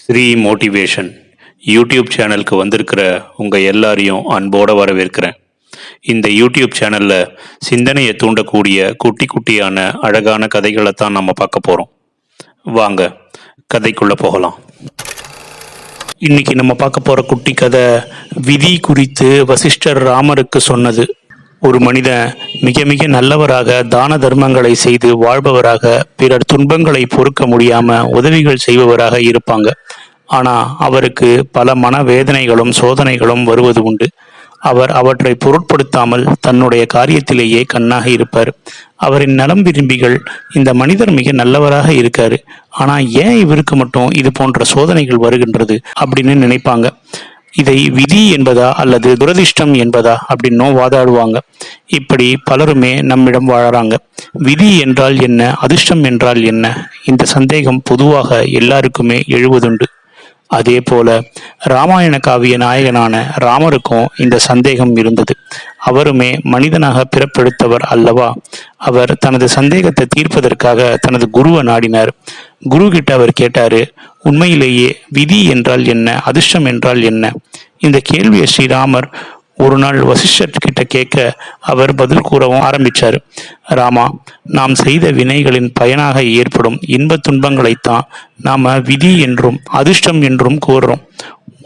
Sri motivation YouTube சேனலுக்கு வந்திருக்கிற உங்கள் எல்லாரையும் அன்போடு வரவேற்கிறேன். இந்த யூடியூப் சேனலில் சிந்தனையை தூண்டக்கூடிய குட்டி குட்டியான அழகான கதைகளை தான் நம்ம பார்க்க போகிறோம் வாங்க கதைக்குள்ளே போகலாம். இன்னைக்கு நம்ம பார்க்க போகிற குட்டி கதை விதி குறித்து வசிஷ்டர் ராமருக்கு சொன்னது. ஒரு மனிதன் மிக மிக நல்லவராக தான தர்மங்களை செய்து வாழ்பவராக பிறர் துன்பங்களை பொறுக்க முடியாம உதவிகள் செய்பவராக இருப்பாங்க. ஆனா அவருக்கு பல மனவேதனைகளும் சோதனைகளும் வருவது உண்டு. அவர் அவற்றை பொருட்படுத்தாமல் தன்னுடைய காரியத்திலேயே கண்ணாக இருப்பார். அவரின் நலம் விரும்பிகள் இந்த மனிதர் மிக நல்லவராக இருக்காரு. ஆனா ஏன் இவருக்கு மட்டும் இது போன்ற சோதனைகள் வருகின்றது அப்படின்னு நினைப்பாங்க. இதை விதி என்பதா அல்லது துரதிர்ஷ்டம் என்பதா அப்படின்னும் வாதாடுவாங்க. இப்படி பலருமே நம்மிடம் வாழறாங்க. விதி என்றால் என்ன அதிர்ஷ்டம் என்றால் என்ன? இந்த சந்தேகம் பொதுவாக எல்லாருக்குமே எழுவதுண்டு. அதே போல ராமாயண காவிய நாயகனான ராமருக்கும் இந்த சந்தேகம் இருந்தது. அவருமே மனிதனாக பிறப்பெடுத்தவர் அல்லவா? அவர் தனது சந்தேகத்தை தீர்ப்பதற்காக தனது குருவை நாடினார். குரு கிட்ட அவர் கேட்டாரு உண்மையிலேயே விதி என்றால் என்ன? அதிர்ஷ்டம் என்றால் என்ன? இந்த கேள்வியை ஸ்ரீராமர் ஒரு நாள் வசிஷ்டர் கிட்ட கேட்க அவர் பதில் கூறவும் ஆரம்பிச்சார். ராமா நாம் செய்த வினைகளின் பயனாக ஏற்படும் இன்பத் துன்பங்களைத்தான் நாம விதி என்றும் அதிர்ஷ்டம் என்றும் கூறுறோம்.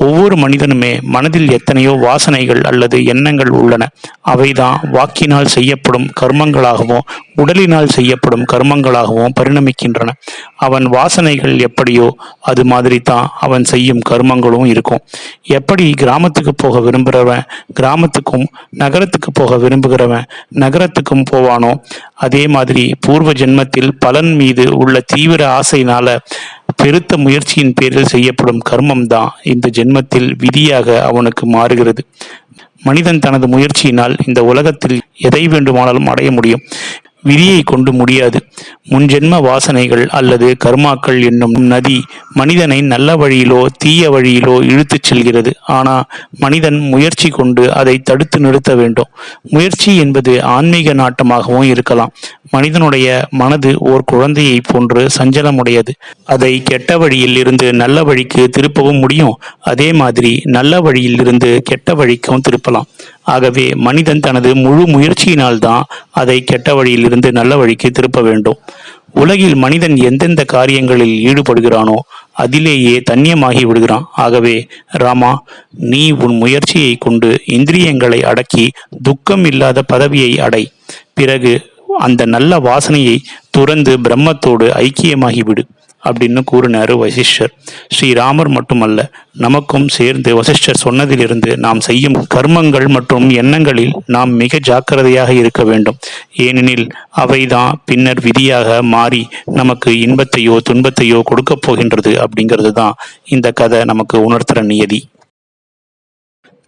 ஒவ்வொரு மனிதனுமே மனதில் எத்தனையோ வாசனைகள் அல்லது எண்ணங்கள் உள்ளன. அவைதான் வாக்கினால் செய்யப்படும் கர்மங்களாகவும் உடலினால் செய்யப்படும் கர்மங்களாகவும் பரிணமிக்கின்றன. அவன் வாசனைகள் எப்படியோ அது மாதிரி தான் அவன் செய்யும் கர்மங்களும் இருக்கும். எப்படி கிராமத்துக்கு போக விரும்புகிறவன் கிராமத்துக்கும் நகரத்துக்கு போக விரும்புகிறவன் நகரத்துக்கும் போவானோ அதே மாதிரி பூர்வ ஜென்மத்தில் பலன் மீது உள்ள தீவிர ஆசையினால பெருத்த முயற்சியின் பேரில் செய்யப்படும் கர்மம் தான் இந்த ஜென்மத்தில் விதியாக அவனுக்கு மாறுகிறது. மனிதன் தனது முயற்சியினால் இந்த உலகத்தில் எதை வேண்டுமானாலும் அடைய முடியும். விதியை கொண்டு முடியாது. முன்ஜென்ம வாசனைகள் அல்லது கர்மாக்கள் என்னும் நதி மனிதனை நல்ல வழியிலோ தீய வழியிலோ இழுத்துச் செல்கிறது. ஆனால் மனிதன் முயற்சி கொண்டு அதை தடுத்து நிறுத்த வேண்டும். முயற்சி என்பது ஆன்மீக நாட்டமாகவும் இருக்கலாம். மனிதனுடைய மனது ஓர் குழந்தையை போன்று சஞ்சலமுடையது. அதை கெட்ட வழியில் இருந்து நல்ல வழிக்கு திருப்பவும் முடியும். அதே மாதிரி நல்ல வழியில் இருந்து கெட்ட வழிக்கும் திருப்பலாம். ஆகவே மனிதன் தனது முழு முயற்சியினால்தான் அதை கெட்ட வழியில் இருந்து நல்ல வழிக்கு திருப்ப வேண்டும். உலகில் மனிதன் எந்தெந்த காரியங்களில் ஈடுபடுகிறானோ அதிலேயே தன்யமாகி விடுகிறான். ஆகவே ராமா நீ உன் முயற்சியை கொண்டு இந்திரியங்களை அடக்கி துக்கம் இல்லாத பதவியை அடை. பிறகு அந்த நல்ல வாசனையை துறந்து பிரம்மத்தோடு ஐக்கியமாகிவிடு அப்படின்னு கூறினாரு வசிஷ்டர். ஸ்ரீராமர் மட்டுமல்ல நமக்கும் சேர்ந்து வசிஷ்டர் சொன்னதிலிருந்து நாம் செய்யும் கர்மங்கள் மற்றும் எண்ணங்களில் நாம் மிக ஜாக்கிரதையாக இருக்க வேண்டும். ஏனெனில் அவைதான் பின்னர் விதியாக மாறி நமக்கு இன்பத்தையோ துன்பத்தையோ கொடுக்கப் போகின்றது அப்படிங்கிறது தான் இந்த கதை நமக்கு உணர்த்துற நியதி.